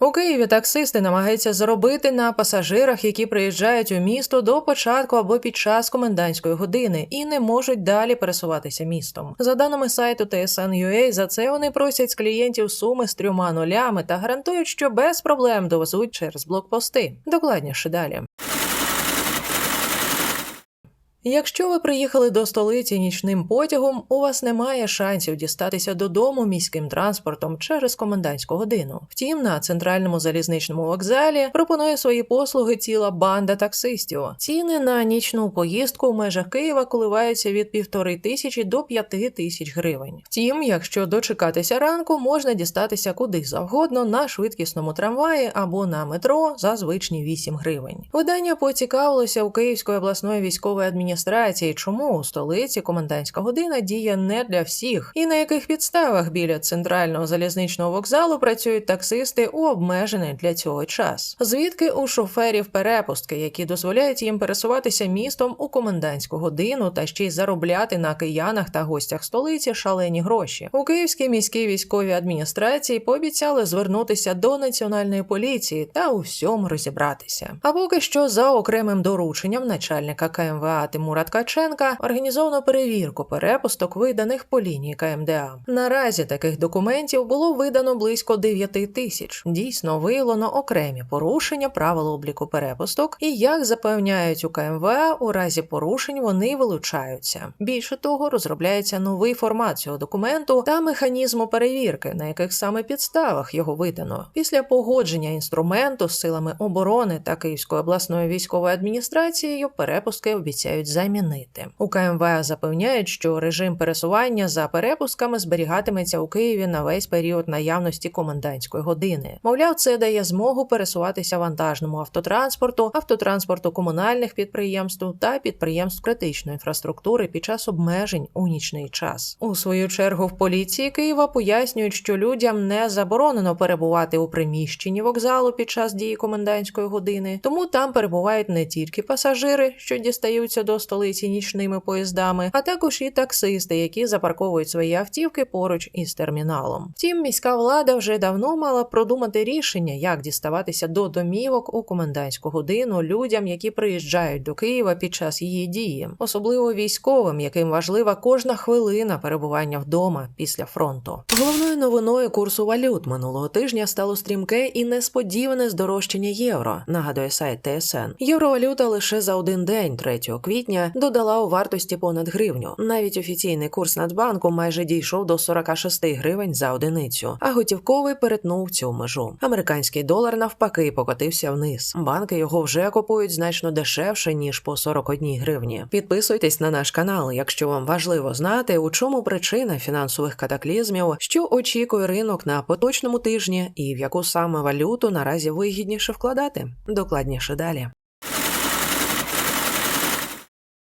У Києві таксисти намагаються зробити на пасажирах, які приїжджають у місто до початку або під час комендантської години і не можуть далі пересуватися містом. За даними сайту TSN.ua, за це вони просять з клієнтів суми з трьома нулями та гарантують, що без проблем довезуть через блокпости. Докладніше далі. Якщо ви приїхали до столиці нічним потягом, у вас немає шансів дістатися додому міським транспортом через комендантську годину. Втім, на центральному залізничному вокзалі пропонує свої послуги ціла банда таксистів. Ціни на нічну поїздку в межах Києва коливаються від півтори тисячі до п'яти тисяч гривень. Втім, якщо дочекатися ранку, можна дістатися куди завгодно на швидкісному трамваї або на метро за звичні 8 гривень. Видання поцікавилося у Київської обласної військової адміністрації адміністрації, чому у столиці комендантська година діє не для всіх, і на яких підставах біля центрального залізничного вокзалу працюють таксисти у обмежений для цього час. Звідки у шоферів перепустки, які дозволяють їм пересуватися містом у комендантську годину та ще й заробляти на киянах та гостях столиці шалені гроші. У Київській міській військовій адміністрації пообіцяли звернутися до національної поліції та у всьому розібратися. А поки що за окремим дорученням начальника КМВА Тимура Ткаченка організовано перевірку перепусток, виданих по лінії КМДА. Наразі таких документів було видано близько 9 тисяч. Дійсно виявлено окремі порушення правил обліку перепусток, і як запевняють у КМВА, у разі порушень вони вилучаються. Більше того, розробляється новий формат цього документу та механізму перевірки, на яких саме підставах його видано. Після погодження інструменту з силами оборони та Київської обласної військової адміністрацією перепустки обіцяють замінити. У КМВА запевняють, що режим пересування за перепусками зберігатиметься у Києві на весь період наявності комендантської години. Мовляв, це дає змогу пересуватися вантажному автотранспорту, автотранспорту комунальних підприємств та підприємств критичної інфраструктури під час обмежень у нічний час. У свою чергу в поліції Києва пояснюють, що людям не заборонено перебувати у приміщенні вокзалу під час дії комендантської години, тому там перебувають не тільки пасажири, що дістаються до столиці нічними поїздами, а також і таксисти, які запарковують свої автівки поруч із терміналом. Втім, міська влада вже давно мала продумати рішення, як діставатися до домівок у комендантську годину людям, які приїжджають до Києва під час її дії, особливо військовим, яким важлива кожна хвилина перебування вдома після фронту. Головною новиною курсу валют минулого тижня стало стрімке і несподіване здорожчання євро. Нагадує сайт ТСН. Євровалюта лише за один день, 3 квітня, додала у вартості понад гривню. Навіть офіційний курс Нацбанку майже дійшов до 46 гривень за одиницю, а готівковий перетнув цю межу. Американський долар навпаки покотився вниз. Банки його вже купують значно дешевше ніж по 41 гривні. Підписуйтесь на наш канал, якщо вам важливо знати, у чому причина фінансових катаклізмів, що очікує ринок на поточному тижні, і в яку саме валюту наразі вигідніше вкладати. Докладніше далі.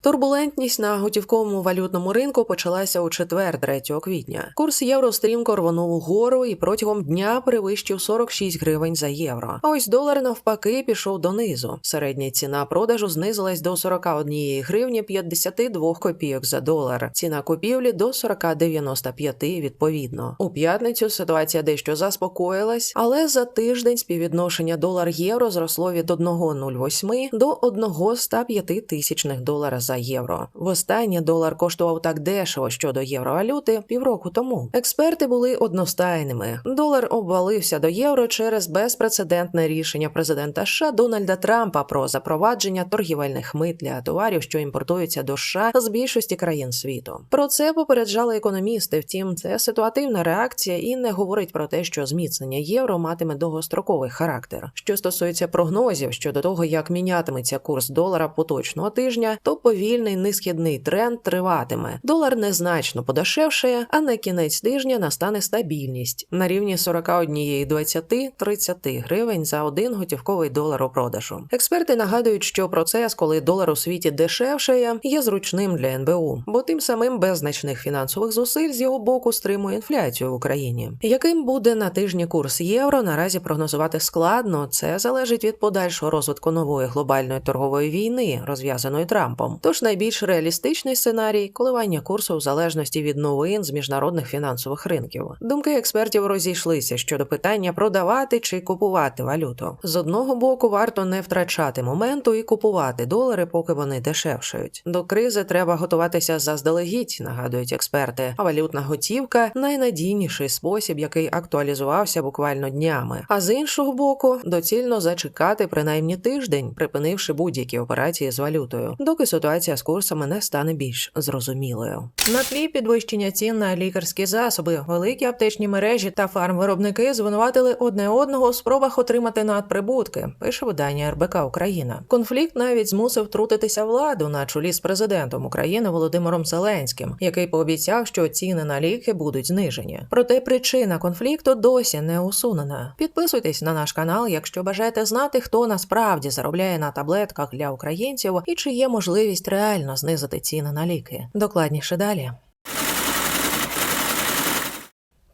Турбулентність на готівковому валютному ринку почалася у четвер, 3 квітня. Курс євро стрімко рвонув угору і протягом дня перевищив 46 гривень за євро. А ось долар навпаки пішов донизу. Середня ціна продажу знизилась до 41 гривні 52 копійок за долар. Ціна купівлі до 40,95 відповідно. У п'ятницю ситуація дещо заспокоїлась, але за тиждень співвідношення долар-євро зросло від 1,08 до 1,105 тисячних долара за євро. Востаннє долар коштував так дешево щодо євровалюти півроку тому. Експерти були одностайними. Долар обвалився до євро через безпрецедентне рішення президента США Дональда Трампа про запровадження торгівельних мит для товарів, що імпортуються до США з більшості країн світу. Про це попереджали економісти. Втім, це ситуативна реакція і не говорить про те, що зміцнення євро матиме довгостроковий характер. Що стосується прогнозів щодо того, як мінятиметься курс долара поточного тижня, то повільний несхідний тренд триватиме. Долар незначно подешевшає, а на кінець тижня настане стабільність на рівні 41,20-30 гривень за один готівковий долар у продажу. Експерти нагадують, що процес, коли долар у світі дешевшає, є зручним для НБУ, бо тим самим без значних фінансових зусиль з його боку стримує інфляцію в Україні. Яким буде на тижні курс євро, наразі прогнозувати складно. Це залежить від подальшого розвитку нової глобальної торгової війни, розв'язаної Трампом. Тож найбільш реалістичний сценарій коливання курсу в залежності від новин з міжнародних фінансових ринків. Думки експертів розійшлися щодо питання продавати чи купувати валюту. З одного боку, варто не втрачати моменту і купувати долари, поки вони дешевшають. До кризи треба готуватися заздалегідь, нагадують експерти. А валютна готівка найнадійніший спосіб, який актуалізувався буквально днями. А з іншого боку, доцільно зачекати принаймні тиждень, припинивши будь-які операції з валютою, доки ситуація з курсами не стане більш зрозумілою. На тлі підвищення цін на лікарські засоби, великі аптечні мережі та фармвиробники звинуватили одне одного у спробах отримати надприбутки. Пише видання РБК Україна. Конфлікт навіть змусив втрутитися владу на чолі з президентом України Володимиром Зеленським, який пообіцяв, що ціни на ліки будуть знижені. Проте причина конфлікту досі не усунена. Підписуйтесь на наш канал, якщо бажаєте знати, хто насправді заробляє на таблетках для українців і чи є можливість реально знизити ціни на ліки. Докладніше далі.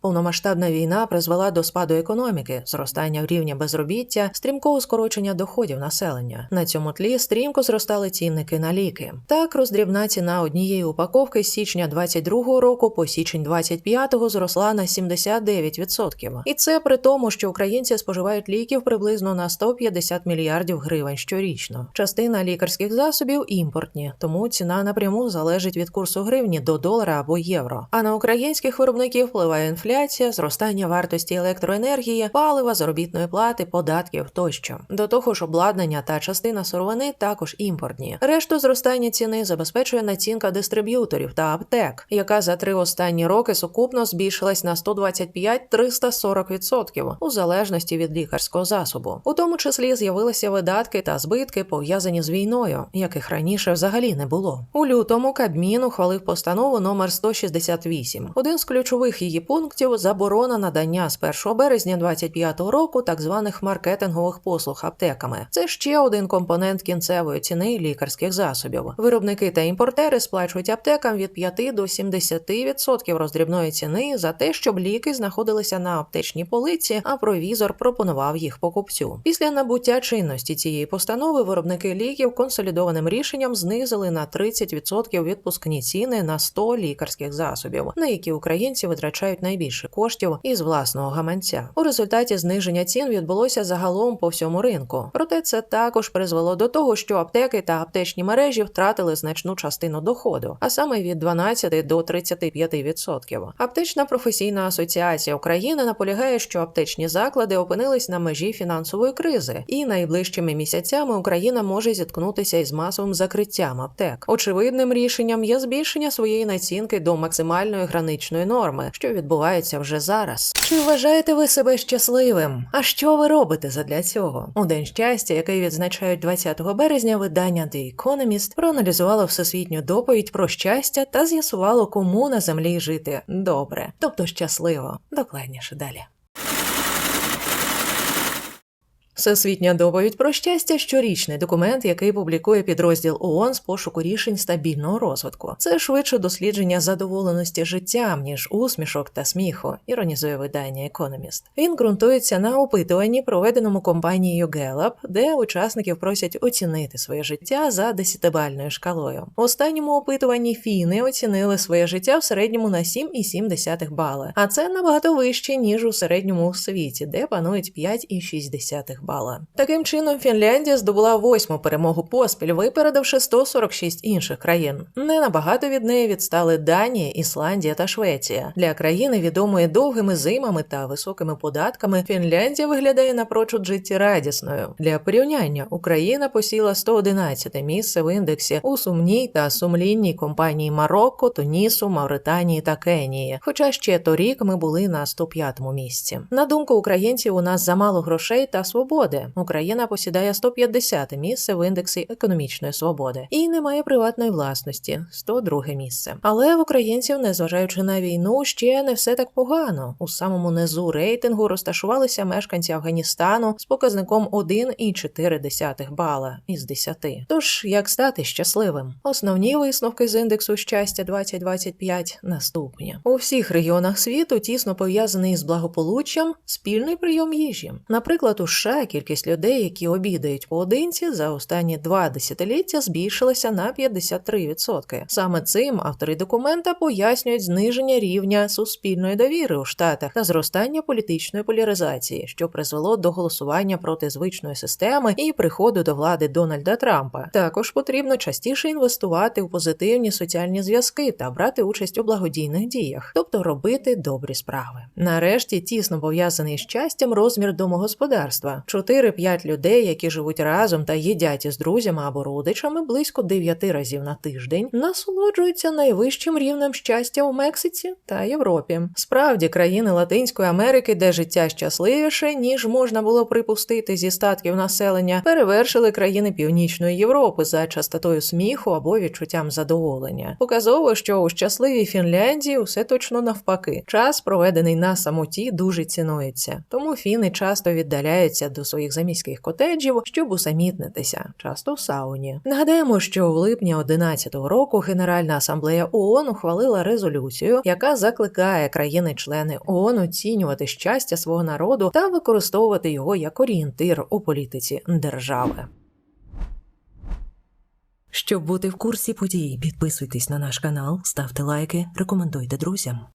Повномасштабна війна призвела до спаду економіки, зростання рівня безробіття, стрімкого скорочення доходів населення. На цьому тлі стрімко зростали цінники на ліки. Так, роздрібна ціна однієї упаковки з січня 22-го року по січень 25-го зросла на 79%. І це при тому, що українці споживають ліків приблизно на 150 мільярдів гривень щорічно. Частина лікарських засобів імпортні, тому ціна напряму залежить від курсу гривні до долара або євро. А на українських виробників впливає інфляція інфляція, зростання вартості електроенергії, палива, заробітної плати, податків тощо. До того ж, обладнання та частина сировини також імпортні. Решту зростання ціни забезпечує націнка дистриб'юторів та аптек, яка за три останні роки сукупно збільшилась на 125-340% у залежності від лікарського засобу. У тому числі з'явилися видатки та збитки пов'язані з війною, яких раніше взагалі не було. У лютому Кабмін ухвалив постанову номер 168. Один з ключових її пунктів заборона надання з 1 березня 2025 року так званих маркетингових послуг аптеками. Це ще один компонент кінцевої ціни лікарських засобів. Виробники та імпортери сплачують аптекам від 5 до 70% роздрібної ціни за те, щоб ліки знаходилися на аптечній полиці, а провізор пропонував їх покупцю. Після набуття чинності цієї постанови виробники ліків консолідованим рішенням знизили на 30% відпускні ціни на 100 лікарських засобів, на які українці витрачають найбільше коштів із власного гаманця. У результаті зниження цін відбулося загалом по всьому ринку. Проте це також призвело до того, що аптеки та аптечні мережі втратили значну частину доходу, а саме від 12 до 35%. Аптечна професійна асоціація України наполягає, що аптечні заклади опинились на межі фінансової кризи, і найближчими місяцями Україна може зіткнутися із масовим закриттям аптек. Очевидним рішенням є збільшення своєї націнки до максимальної граничної норми, що відбувається вже зараз. Чи вважаєте ви себе щасливим? А що ви робите задля цього? У день щастя, який відзначають 20 березня, видання The Economist проаналізувало всесвітню доповідь про щастя та з'ясувало, кому на землі жити добре, тобто щасливо. Докладніше далі. Всесвітня доповідь про щастя щорічний документ, який публікує підрозділ ООН з пошуку рішень стабільного розвитку. Це швидше дослідження задоволеності життям, ніж усмішок та сміху, іронізує видання Economist. Він ґрунтується на опитуванні, проведеному компанією Gallup, де учасників просять оцінити своє життя за десятибальною шкалою. У останньому опитуванні фіни оцінили своє життя в середньому на 7,7 бали, а це набагато вище ніж у середньому у світі, де панують 5,6 бала. Таким чином, Фінляндія здобула восьму перемогу поспіль, випередивши 146 інших країн. Не набагато від неї відстали Данія, Ісландія та Швеція. Для країни, відомої довгими зимами та високими податками, Фінляндія виглядає напрочуд життєрадісною. Для порівняння Україна посіла 111 місце в індексі у сумній та сумлінній компанії Марокко, Тунісу, Мавританії та Кенії. Хоча ще торік ми були на 105-му місці. На думку українців, у нас замало грошей та свободи. Україна посідає 150 місце в індексі економічної свободи і не має приватної власності 102 місце. Але в українців, незважаючи на війну, ще не все так погано. У самому низу рейтингу розташувалися мешканці Афганістану з показником 1,4 бала із 10. Тож як стати щасливим? Основні висновки з індексу щастя 2025 наступні у всіх регіонах світу тісно пов'язаний з благополуччям спільний прийом їжі. Наприклад, у США кількість людей, які обідають поодинці, за останні два десятиліття збільшилася на 53%. Саме цим автори документа пояснюють зниження рівня суспільної довіри у штатах та зростання політичної поляризації, що призвело до голосування проти звичної системи і приходу до влади Дональда Трампа. Також потрібно частіше інвестувати в позитивні соціальні зв'язки та брати участь у благодійних діях, тобто робити добрі справи. Нарешті тісно пов'язаний з щастям розмір домогосподарства: 4-5 людей, які живуть разом та їдять із друзями або родичами близько 9 разів на тиждень, насолоджуються найвищим рівнем щастя у Мексиці та Європі. Справді, країни Латинської Америки, де життя щасливіше, ніж можна було припустити зі статків населення, перевершили країни Північної Європи за частотою сміху або відчуттям задоволення. Показово, що у щасливій Фінляндії усе точно навпаки. Час, проведений на самоті, дуже цінується. Тому фіни часто віддаляються до своїх заміських котеджів, щоб усамітнитися, часто в сауні. Нагадаємо, що у липні 2011 року Генеральна асамблея ООН ухвалила резолюцію, яка закликає країни-члени ООН оцінювати щастя свого народу та використовувати його як орієнтир у політиці держави. Щоб бути в курсі подій, підписуйтесь на наш канал, ставте лайки, рекомендуйте друзям.